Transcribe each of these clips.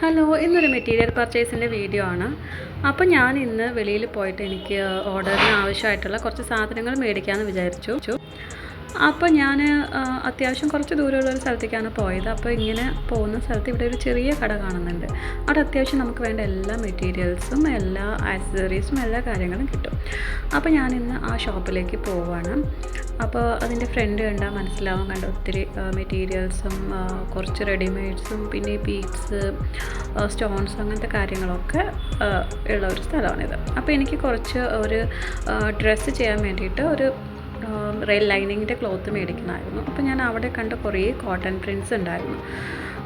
Hello ഇന്നൊരു material പർച്ചേസിന്റെ video ആണ്. അപ്പോൾ ഞാൻ ഇന്ന് വെളിയിൽ പോയിട്ട് എനിക്ക് ഓർഡറിന് ആവശ്യമായിട്ടുള്ള കുറച്ച് സാധനങ്ങൾ മേടിക്കാമെന്ന് വിചാരിച്ചു. അപ്പോൾ ഞാൻ അത്യാവശ്യം കുറച്ച് ദൂരമുള്ള ഒരു സ്ഥലത്തേക്കാണ് പോയത്. അപ്പോൾ ഇങ്ങനെ പോകുന്ന സ്ഥലത്ത് ഇവിടെ ഒരു ചെറിയ കട കാണുന്നുണ്ട്. അവിടെ അത്യാവശ്യം നമുക്ക് വേണ്ട എല്ലാ മെറ്റീരിയൽസും എല്ലാ ആക്സസറീസും എല്ലാ കാര്യങ്ങളും കിട്ടും. അപ്പോൾ ഞാൻ ഇന്ന് ആ ഷോപ്പിലേക്ക് പോവാണ്. അപ്പോൾ അതിന്റെ ഫ്രണ്ട് കണ്ടാൽ മനസ്സിലാവും. കണ്ട ഒത്തിരി മെറ്റീരിയൽസും കുറച്ച് റെഡിമെയ്ഡ്സും പിന്നെ ബീഡ്സ് സ്റ്റോൺസ് അങ്ങനത്തെ കാര്യങ്ങളൊക്കെ ഉള്ള ഒരു സ്ഥലമാണിത്. അപ്പോൾ എനിക്ക് കുറച്ച് ഒരു ഡ്രസ്സ് ചെയ്യാൻ വേണ്ടിയിട്ട് ഒരു റെയിൽ ലൈനിങ്ങിന്റെ ക്ലോത്ത് മേടിക്കണമായിരുന്നു. അപ്പോൾ ഞാൻ അവിടെ കണ്ട കുറേ കോട്ടൺ പ്രിൻസ് ഉണ്ടായിരുന്നു.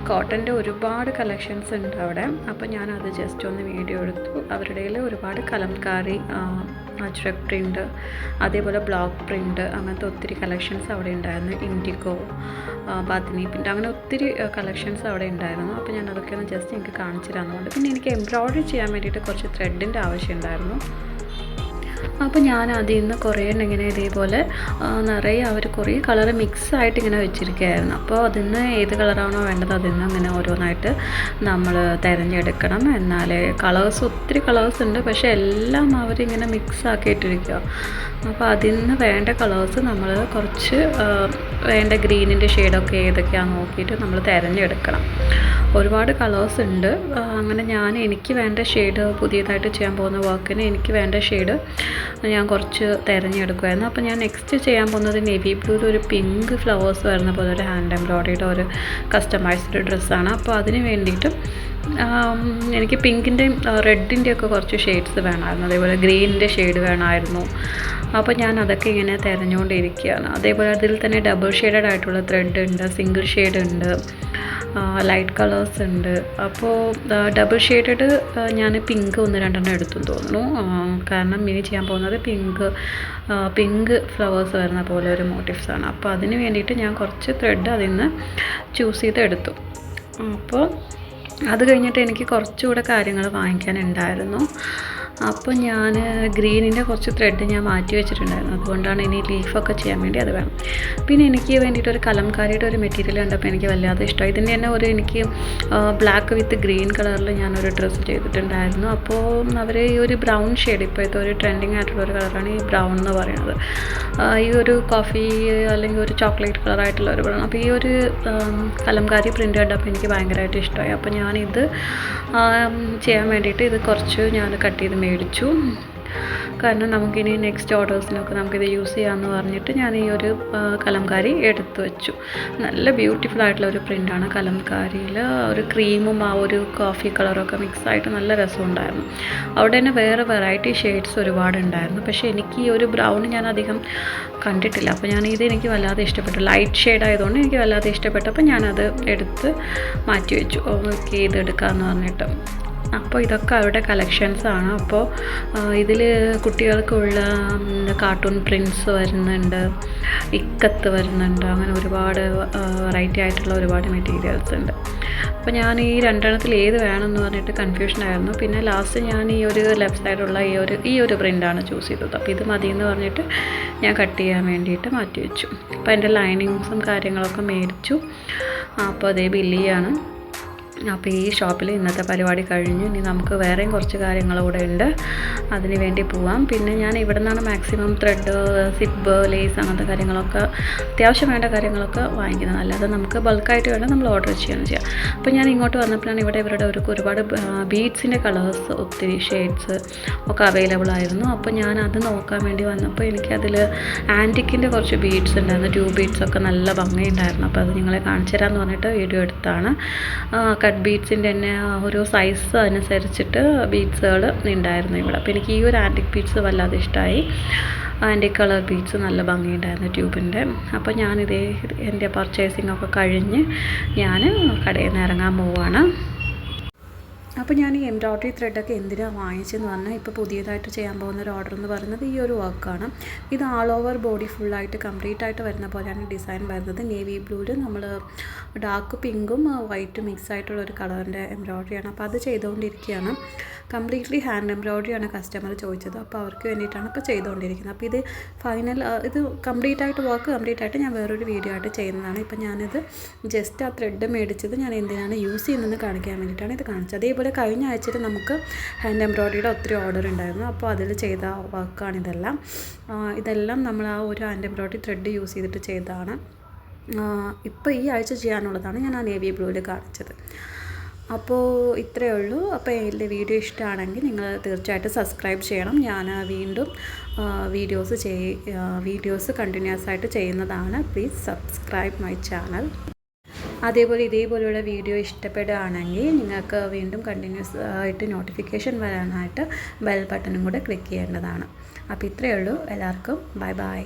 കോട്ടന്റെ ഒരുപാട് കളക്ഷൻസ് ഉണ്ട് അവിടെ. അപ്പോൾ ഞാൻ അത് ജസ്റ്റ് ഒന്ന് വീഡിയോ എടുത്തു. അവരുടെ ഒരുപാട് കലംകാരി അജ്രക് പ്രിന്റ് അതേപോലെ ബ്ലോക്ക് പ്രിന്റ് അങ്ങനത്തെ ഒത്തിരി കളക്ഷൻസ് അവിടെ ഉണ്ടായിരുന്നു. ഇൻഡിഗോ ബാത്തിനി പ്രിന്റ് അങ്ങനെ ഒത്തിരി കളക്ഷൻസ് അവിടെ ഉണ്ടായിരുന്നു. അപ്പോൾ ഞാൻ അതൊക്കെ ഒന്ന് ജസ്റ്റ് എനിക്ക് കാണിച്ചു തരാമെന്നുണ്ട് പിന്നെ എനിക്ക് എംബ്രോയ്ഡറി ചെയ്യാൻ വേണ്ടിയിട്ട് കുറച്ച് ത്രെഡിന്റെ ആവശ്യം ഉണ്ടായിരുന്നു. അപ്പോൾ ഞാൻ അതിൽ നിന്ന് കുറേ ഇങ്ങനെ ഇതേപോലെ നിറയെ അവർ കുറേ കളർ മിക്സ് ആയിട്ട് ഇങ്ങനെ വെച്ചിരിക്കുകയായിരുന്നു. അപ്പോൾ അതിൽ നിന്ന് ഏത് കളറാണോ വേണ്ടത് അതിൽ നിന്ന് അങ്ങനെ ഓരോന്നായിട്ട് നമ്മൾ തിരഞ്ഞെടുക്കണം. എന്നാലേ കളേഴ്സ് ഒത്തിരി കളേഴ്സ് ഉണ്ട് പക്ഷേ എല്ലാം അവരിങ്ങനെ മിക്സ് ആക്കിയിട്ടിരിക്കുക. അപ്പോൾ അതിൽ നിന്ന് വേണ്ട കളേഴ്സ് നമ്മൾ കുറച്ച് വേണ്ട ഗ്രീനിന്റെ ഷെയ്ഡൊക്കെ ഏതൊക്കെയാണെന്ന് നോക്കിയിട്ട് നമ്മൾ തിരഞ്ഞെടുക്കണം. ഒരുപാട് കളേഴ്സ് ഉണ്ട്. അങ്ങനെ ഞാൻ എനിക്ക് വേണ്ട ഷെയ്ഡ് പുതിയതായിട്ട് ചെയ്യാൻ പോകുന്ന വർക്കിന് എനിക്ക് വേണ്ട ഷെയ്ഡ് ഞാൻ കുറച്ച് തിരഞ്ഞെടുക്കുമായിരുന്നു അപ്പോൾ ഞാൻ നെക്സ്റ്റ് ചെയ്യാൻ പോകുന്നത് നേവി ബ്ലൂവിൽ ഒരു പിങ്ക് ഫ്ലവേഴ്സ് വരുന്ന പോലെ ഒരു ഹാൻഡ് എംബ്രോയിഡറിയുടെ ഒരു കസ്റ്റമൈസ്ഡ് ഡ്രസ്സാണ് അപ്പോൾ അതിന് വേണ്ടിയിട്ട് എനിക്ക് പിങ്കിന്റെയും റെഡിന്റെയും ഒക്കെ കുറച്ച് ഷെയ്ഡ്സ് വേണമായിരുന്നു. അതേപോലെ ഗ്രീനിന്റെ ഷെയ്ഡ് വേണമായിരുന്നു. അപ്പോൾ ഞാൻ അതൊക്കെ ഇങ്ങനെ തിരഞ്ഞുകൊണ്ടിരിക്കുകയാണ്. അതേപോലെ അതിൽ തന്നെ ഡബിൾ ഷെയ്ഡഡ് ആയിട്ടുള്ള ത്രെഡ് ഉണ്ട് സിംഗിൾ ഷെയ്ഡ് ഉണ്ട്. ലൈറ്റ് കളേഴ്സ് ഉണ്ട്. അപ്പോൾ ഡബിൾ ഷെയ്ഡഡ് ഞാൻ പിങ്ക് ഒന്ന് രണ്ടെണ്ണം എടുത്തു തോന്നുന്നു. കാരണം ഇനി ചെയ്യാൻ പോകുന്നത് പിങ്ക് പിങ്ക് ഫ്ലവേഴ്സ് വരുന്ന പോലെ ഒരു മോട്ടീവ്സാണ് അപ്പോൾ അതിന് വേണ്ടിയിട്ട് ഞാൻ കുറച്ച് ത്രെഡ് അതിൽ നിന്ന് ചൂസ് ചെയ്ത് എടുത്തു. അപ്പോൾ അത് കഴിഞ്ഞിട്ട് എനിക്ക് കുറച്ചുകൂടെ കാര്യങ്ങൾ വാങ്ങിക്കാനുണ്ടായിരുന്നു അപ്പോൾ ഞാൻ ഗ്രീനിന്റെ കുറച്ച് ത്രെഡ് ഞാൻ മാറ്റി വെച്ചിട്ടുണ്ടായിരുന്നു. അതുകൊണ്ടാണ് ഇനി ലീഫൊക്കെ ചെയ്യാൻ വേണ്ടി അത് വേണം. പിന്നെ എനിക്ക് വേണ്ടിയിട്ട് ഒരു കലംകാരിയുടെ ഒരു മെറ്റീരിയൽ കണ്ടപ്പോൾ എനിക്ക് വല്ലാതെ ഇഷ്ടമായി. ഇതിന്റെ തന്നെ ഒരു എനിക്ക് ബ്ലാക്ക് വിത്ത് ഗ്രീൻ കളറിൽ ഞാനൊരു ഡ്രസ്സ് ചെയ്തിട്ടുണ്ടായിരുന്നു. അപ്പോൾ അവർ ഈ ഒരു ബ്രൗൺ ഷെയ്ഡ് ഇപ്പോഴത്തെ ഒരു ട്രെൻഡിങ് ആയിട്ടുള്ള ഒരു കളറാണ് ഈ ബ്രൗൺ എന്ന് പറയുന്നത്. ഈ ഒരു കോഫി അല്ലെങ്കിൽ ഒരു ചോക്ലേറ്റ് കളറായിട്ടുള്ള ഒരു ബ്രൗൺ അപ്പോൾ ഈ ഒരു കലംകാരി പ്രിന്റ് കണ്ടപ്പോൾ എനിക്ക് ഭയങ്കരമായിട്ട് ഇഷ്ടമായി. അപ്പോൾ ഞാനിത് ചെയ്യാൻ വേണ്ടിയിട്ട് ഇത് കുറച്ച് ഞാൻ കട്ട് ചെയ്ത് കാരണം നമുക്കിനി നെക്സ്റ്റ് ഓർഡേഴ്സിനൊക്കെ നമുക്കിത് യൂസ് ചെയ്യാമെന്ന് പറഞ്ഞിട്ട് ഞാൻ ഈ ഒരു കലംകാരി എടുത്തു വെച്ചു. നല്ല ബ്യൂട്ടിഫുൾ ആയിട്ടുള്ള ഒരു പ്രിന്റാണ് കലംകാരിയിൽ ഒരു ക്രീമും ആ ഒരു കോഫി കളറൊക്കെ മിക്സ് ആയിട്ട് നല്ല രസമുണ്ടായിരുന്നു അവിടെ തന്നെ വേറെ വെറൈറ്റി ഷെയ്ഡ്സ് ഒരുപാട് ഉണ്ടായിരുന്നു. പക്ഷേ എനിക്ക് ഈ ഒരു ബ്രൗൺ ഞാൻ അധികം കണ്ടിട്ടില്ല. അപ്പോൾ ഞാൻ ഇത് എനിക്ക് വല്ലാതെ ഇഷ്ടപ്പെട്ടു. ലൈറ്റ് ഷെയ്ഡ് ആയതുകൊണ്ട് എനിക്ക് വല്ലാതെ ഇഷ്ടപ്പെട്ടപ്പോൾ ഞാനത് എടുത്ത് മാറ്റി വെച്ചു. ഓക്കെ ഇത് എടുക്കാമെന്ന് പറഞ്ഞിട്ട്. അപ്പോൾ ഇതൊക്കെ അവരുടെ കളക്ഷൻസ് ആണ്. അപ്പോൾ ഇതിൽ കുട്ടികൾക്കുള്ള കാർട്ടൂൺ പ്രിൻസ് വരുന്നുണ്ട് ഇക്കത്ത് വരുന്നുണ്ട് അങ്ങനെ ഒരുപാട് വെറൈറ്റി ആയിട്ടുള്ള ഒരുപാട് മെറ്റീരിയൽസ് ഉണ്ട്. അപ്പോൾ ഞാൻ ഈ രണ്ടെണ്ണത്തിൽ ഏത് വേണമെന്ന് പറഞ്ഞിട്ട് കൺഫ്യൂഷൻ ആയിരുന്നു. പിന്നെ ലാസ്റ്റ് ഞാൻ ഈ ഒരു ലെഫ്റ്റ് സൈഡുള്ള ഈ ഒരു ഈ ഒരു പ്രിന്റാണ് ചൂസ് ചെയ്തത്. അപ്പോൾ ഇത് മതി എന്ന് പറഞ്ഞിട്ട് ഞാൻ കട്ട് ചെയ്യാൻ വേണ്ടിയിട്ട് മാറ്റി വെച്ചു അപ്പോൾ എന്റെ ലൈനിങ്സും കാര്യങ്ങളൊക്കെ മേടിച്ചു. അപ്പോൾ അതേ ബില്ലിയാണ് അപ്പോൾ ഈ ഷോപ്പിൽ ഇന്നത്തെ പരിപാടി കഴിഞ്ഞു. ഇനി നമുക്ക് വേറെയും കുറച്ച് കാര്യങ്ങൾ കൂടെ ഉണ്ട്. അതിന് വേണ്ടി പോവാം. പിന്നെ ഞാൻ ഇവിടെ നിന്നാണ് മാക്സിമം ത്രെഡ് സിബ് ലേസ് അങ്ങനത്തെ കാര്യങ്ങളൊക്കെ അത്യാവശ്യം വേണ്ട കാര്യങ്ങളൊക്കെ വാങ്ങിക്കുന്നത്. അല്ലാതെ നമുക്ക് ബൾക്കായിട്ട് വേണം നമ്മൾ ഓർഡർ ചെയ്യാൻ ചെയ്യാം. അപ്പോൾ ഞാൻ ഇങ്ങോട്ട് വന്നപ്പോഴാണ് ഇവിടെ ഇവരുടെ ഒരു ഒരുപാട് ബീഡ്സിന്റെ കളേഴ്സ് ഒത്തിരി ഷെയ്ഡ്സ് ഒക്കെ അവൈലബിൾ ആയിരുന്നു. അപ്പോൾ ഞാൻ അത് നോക്കാൻ വേണ്ടി വന്നപ്പോൾ എനിക്കതിൽ ആന്റിക്കിന്റെ കുറച്ച് ബീഡ്സ് ഉണ്ടായിരുന്നു. ട്യൂബ് ബീഡ്സ് ഒക്കെ നല്ല ഭംഗിയുണ്ടായിരുന്നു. അപ്പോൾ അത് നിങ്ങളെ കാണിച്ചു തരാമെന്ന് പറഞ്ഞിട്ട് വീഡിയോ എടുത്താണ്. കട്ട് ബീഡ്സിന്റെ തന്നെ ഒരു സൈസ് അനുസരിച്ചിട്ട് ബീഡ്സുകൾ ഉണ്ടായിരുന്നു ഇവിടെ. അപ്പോൾ എനിക്ക് ഈ ഒരു ആന്റിക് ബീഡ്സ് വല്ലാതെ ഇഷ്ടമായി ആന്റി കളർ ബീഡ്സ് നല്ല ഭംഗിയുണ്ടായിരുന്നു ട്യൂബിന്റെ അപ്പോൾ ഞാനിതേ എന്റെ പർച്ചേസിംഗ് ഒക്കെ കഴിഞ്ഞ് ഞാൻ കടയിൽ നിന്ന് ഇറങ്ങാൻ പോവാണ്. അപ്പോൾ ഞാൻ ഈ എംബ്രോയ്ഡറി ത്രെഡൊക്കെ എന്തിനാണ് വാങ്ങിച്ചതെന്ന് പറഞ്ഞാൽ ഇപ്പോൾ പുതിയതായിട്ട് ചെയ്യാൻ പോകുന്ന ഒരു ഓർഡർ എന്ന് പറയുന്നത് ഈ ഒരു വർക്കാണ്. ഇത് ആൾ ഓവർ ബോഡി ഫുള്ളായിട്ട് കംപ്ലീറ്റ് ആയിട്ട് വരുന്ന പോലെയാണ് ഡിസൈൻ വരുന്നത്. നേവി ബ്ലൂവിൽ നമ്മൾ ഡാർക്ക് പിങ്കും വൈറ്റും മിക്സ് ആയിട്ടുള്ള ഒരു കളറിന്റെ എംബ്രോയ്ഡറിയാണ് അപ്പോൾ അത് ചെയ്തുകൊണ്ടിരിക്കുകയാണ്. കംപ്ലീറ്റ്ലി ഹാൻഡ് എംബ്രോയ്ഡറിയാണ് കസ്റ്റമർ ചോദിച്ചത്. അപ്പോൾ അവർക്ക് വേണ്ടിയിട്ടാണ് ഇപ്പോൾ ചെയ്തുകൊണ്ടിരിക്കുന്നത്. അപ്പോൾ ഇത് ഫൈനൽ ഇത് കംപ്ലീറ്റ് ആയിട്ട് വർക്ക് കംപ്ലീറ്റ് ആയിട്ട് ഞാൻ വേറൊരു വീഡിയോ ആയിട്ട് ചെയ്യുന്നതാണ്. ഇപ്പോൾ ഞാനിത് ജസ്റ്റ് ആ ത്രെഡ് മേടിച്ചത് ഞാൻ എന്തിനാണ് യൂസ് ചെയ്യുന്നതെന്ന് കാണിക്കാൻ വേണ്ടിയിട്ടാണ് ഇത് കാണിച്ചത്. അതേപോലെ കഴിഞ്ഞ ആഴ്ചയിൽ നമുക്ക് ഹാൻഡ് എംബ്രോയ്ഡറിയുടെ ഒത്തിരി ഓർഡർ ഉണ്ടായിരുന്നു. അപ്പോൾ അതിൽ ചെയ്ത വർക്കാണ് ഇതെല്ലാം. ഇതെല്ലാം നമ്മൾ ആ ഒരു ഹാൻഡ് എംബ്രോയ്ഡറി ത്രെഡ് യൂസ് ചെയ്തിട്ട് ചെയ്തതാണ്. ഇപ്പോൾ ഈ ആഴ്ച ചെയ്യാനുള്ളതാണ് ഞാൻ ആ നേവി ബ്ലൂവിൽ കാണിച്ചത്. അപ്പോൾ ഇത്രയേ ഉള്ളൂ. അപ്പോൾ എന്റെ വീഡിയോ ഇഷ്ടമാണെങ്കിൽ നിങ്ങൾ തീർച്ചയായിട്ടും സബ്സ്ക്രൈബ് ചെയ്യണം. ഞാൻ വീണ്ടും വീഡിയോസ് ചെയ് വീഡിയോസ് കണ്ടിന്യൂസ് ആയിട്ട് ചെയ്യുന്നതാണ്. പ്ലീസ് സബ്സ്ക്രൈബ് മൈ ചാനൽ അതേപോലെ ഇതേപോലെയുള്ള വീഡിയോ ഇഷ്ടപ്പെടുകയാണെങ്കിൽ നിങ്ങൾക്ക് വീണ്ടും കണ്ടിന്യൂസ് ആയിട്ട് നോട്ടിഫിക്കേഷൻ വരാനായിട്ട് ബെൽ ബട്ടണും കൂടെ ക്ലിക്ക് ചെയ്യേണ്ടതാണ്. അപ്പോൾ ഇത്രയേ ഉള്ളൂ. എല്ലാവർക്കും ബൈ ബൈ